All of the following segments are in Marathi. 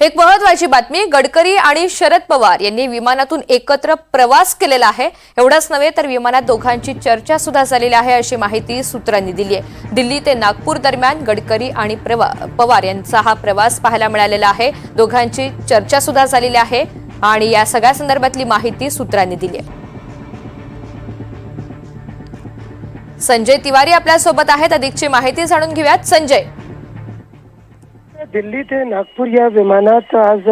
एक महत्वाची बातमी गडकरी आणि शरद पवार यांनी विमानातून एकत्र प्रवास केलेला आहे. एवढंच नव्हे तर विमानात दोघांची चर्चा सुद्धा झालेली आहे अशी माहिती सूत्रांनी दिली आहे. दिल्ली ते नागपूर दरम्यान गडकरी आणि प्रवा- पवार यांचा हा प्रवास पाहायला मिळालेला आहे. दोघांची चर्चा सुद्धा झालेली आहे आणि या सगळ्या संदर्भातली माहिती सूत्रांनी दिली आहे. संजय तिवारी आपल्यासोबत आहेत. अधिकची माहिती जाणून घेऊयात. संजय. दिल्ली ते नागपूर या विमानात आज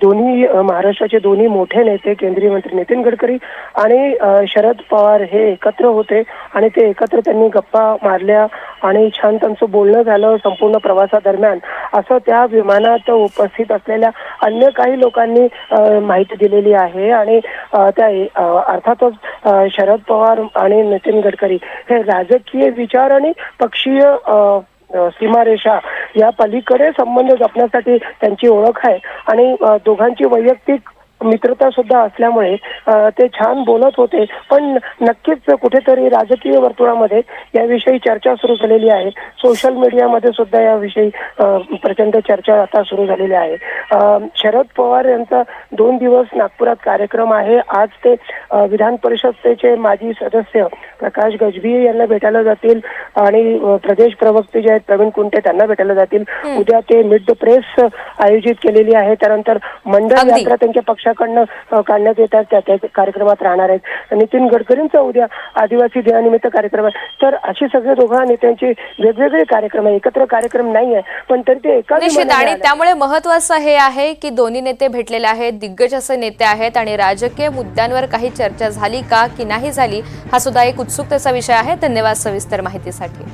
दोन्ही महाराष्ट्राचे दोन्ही मोठे नेते केंद्रीय मंत्री नितीन गडकरी आणि शरद पवार हे एकत्र होते आणि ते एकत्र त्यांनी गप्पा मारल्या आणि छान त्यांचं बोलणं झालं संपूर्ण प्रवासादरम्यान. असं त्या विमानात उपस्थित असलेल्या अन्य काही लोकांनी माहिती दिलेली आहे आणि त्या अर्थातच शरद पवार आणि नितीन गडकरी हे राजकीय विचार आणि पक्षीय सीमारेषा या पलीकडे संबंध जपण्यासाठी त्यांची ओळख आहे. आणि दोघांची वैयक्तिक मित्रता सुद्धा असल्यामुळे ते छान बोलत होते. पण नक्कीच कुठेतरी राजकीय वर्तुळामध्ये याविषयी चर्चा सुरू झालेली आहे. सोशल मीडियामध्ये सुद्धा याविषयी प्रचंड चर्चा आता सुरू झालेली आहे. शरद पवार यांचा दोन दिवस नागपुरात कार्यक्रम आहे. आज ते विधान परिषदेचे माजी सदस्य प्रकाश गजभिये यांना भेटायला जातील आणि प्रदेश प्रवक्ते जे आहेत प्रवीण कुंटे त्यांना भेटायला जातील. उद्या ते मिड द प्रेस आयोजित केलेली आहे. त्यानंतर मंडळ. यात्रा त्यांच्या पक्षाकडनं काढण्यात येतात. त्या त्या कार्यक्रमात राहणार आहेत. नितीन गडकरींचा उद्या आदिवासी दिनानिमित्त कार्यक्रम आहे. तर अशी सगळे दोघा नेत्यांचे वेगवेगळे कार्यक्रम आहे. एकत्र कार्यक्रम नाही आहे पण तरी ते एका आणि. त्यामुळे महत्वाचं हे आहे की दोन्ही नेते भेटलेले आहेत दिग्गज असे नेते आहेत आणि राजकीय मुद्द्यांवर काही चर्चा झाली का की नाही झाली हा सुद्धा एक उत्सुकतेचा विषय आहे. धन्यवाद सविस्तर माहितीसाठी.